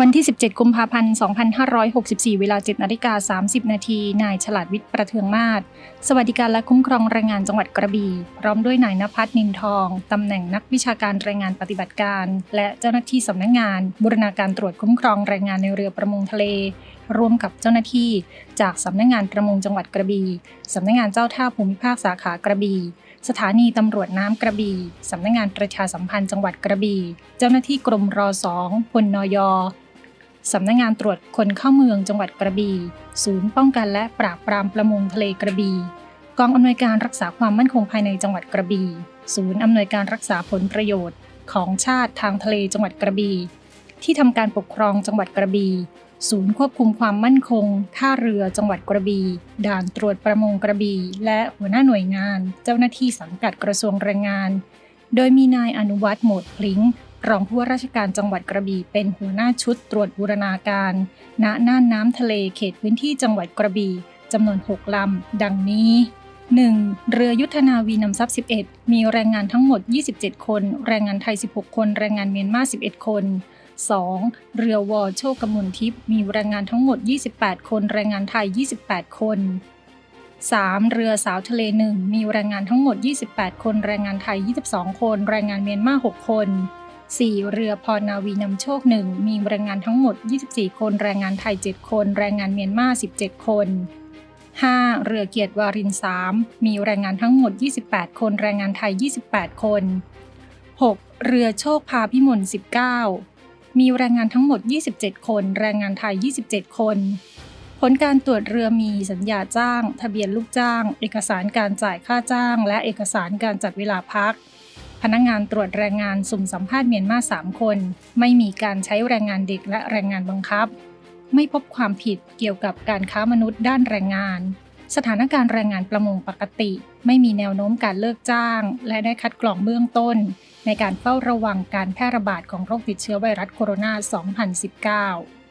วันที่ 17 กุมภาพันธ์ 2564 เวลา 7นาฬิกา30 นาที นายฉลาดวิทย์ประเทืองมาศ สวัสดิการและคุ้มครองแรงงานจังหวัดกระบี่ พร้อมด้วยนายนภัสนินทอง ตำแหน่งนักวิชาการแรงงานปฏิบัติการ และเจ้าหน้าที่สำนักงาน บูรณาการตรวจคุ้มครองแรงงานในเรือประมงทะเล ร่วมกับเจ้าหน้าที่ จากสำนักงานประมงจังหวัดกระบี่สำนักงานเจ้าท่าภูมิภาคสาขากระบี่สถานีตำรวจน้ำกระบี่ สำนักงานประชาสัมพันธ์จังหวัดกระบี่ เจ้าหน้าที่กรมรอสองพลนย สำนักงงานตรวจคนเข้าเมืองจังหวัดกระบี่ศูนย์ป้องกันและปราบปรามประมงทะเลกระบี่กองอำนวยการรักษาความมั่นคงภายในจังหวัดกระบี่ศูนย์อำนวยการรักษาผลประโยชน์ ของชาติทางทะเลจังหวัดกระบี่ที่ทำการปกครองจังหวัดกระบี่ศูนย์ควบคุมความมั่นคง ท่าเรือจังหวัดกระบี่ด่านตรวจประมงกระบี่และหัวหน้าหน่วยงาน เจ้าหน้าที่สังกัดกระทรวงแรงงาน โดยมีนายอนุวัฒน์โหมดพลิง รองผู้ว่าราชการจังหวัดกระบี่เป็นหัวหน้าชุดตรวจบูรณาการ ณ น่านน้ำทะเลเขตพื้นที่จังหวัดกระบี่จำนวน 6 ลำ ดังนี้ 1. เรือยุทธนาวีนำทรัพย์ 11 มีแรงงานทั้งหมด 27 คน แรงงานไทย 16 คน แรงงานเมียนมา 11 คน 2. เรือวอโชคกมลทิพย์มีแรงงานทั้งหมด 28 คน แรงงานไทย 28 คน 3. เรือสาวทะเลหนึ่งมีแรงงานทั้งหมด 28 คน แรงงานไทย 22 คน แรงงานเมียนมา 6 คน 4. เรือพรนาวีนำโชคหนึ่งมีแรงงานทั้งหมด 24 คน แรงงานไทย 7 คน แรงงานเมียนมา 17 คน 5. เรือเกียรติวาริน 3 มีแรงงานทั้งหมด 28 คน แรงงานไทย 28 คน 6. เรือโชคพาพิมล 19 มีแรงงานทั้งหมด 27 คน แรงงานไทย 27 คน ผลการตรวจเรือมีสัญญาจ้าง ทะเบียนลูกจ้าง เอกสารการจ่ายค่าจ้าง และเอกสารการจัดเวลาพัก พนักงานตรวจแรงงานสุ่มสัมภาษณ์เมียนมา3คน ไม่มีการใช้แรงงานเด็กและแรงงานบังคับ ไม่พบความผิดเกี่ยวกับการค้ามนุษย์ด้านแรงงาน สถานการณ์แรงงานประมงปกติ ไม่มีแนวโน้มการเลิกจ้าง และได้คัดกรองเบื้องต้น ในการเฝ้าระวังการแพร่ระบาดของโรคติดเชื้อไวรัสโคโรนา 2019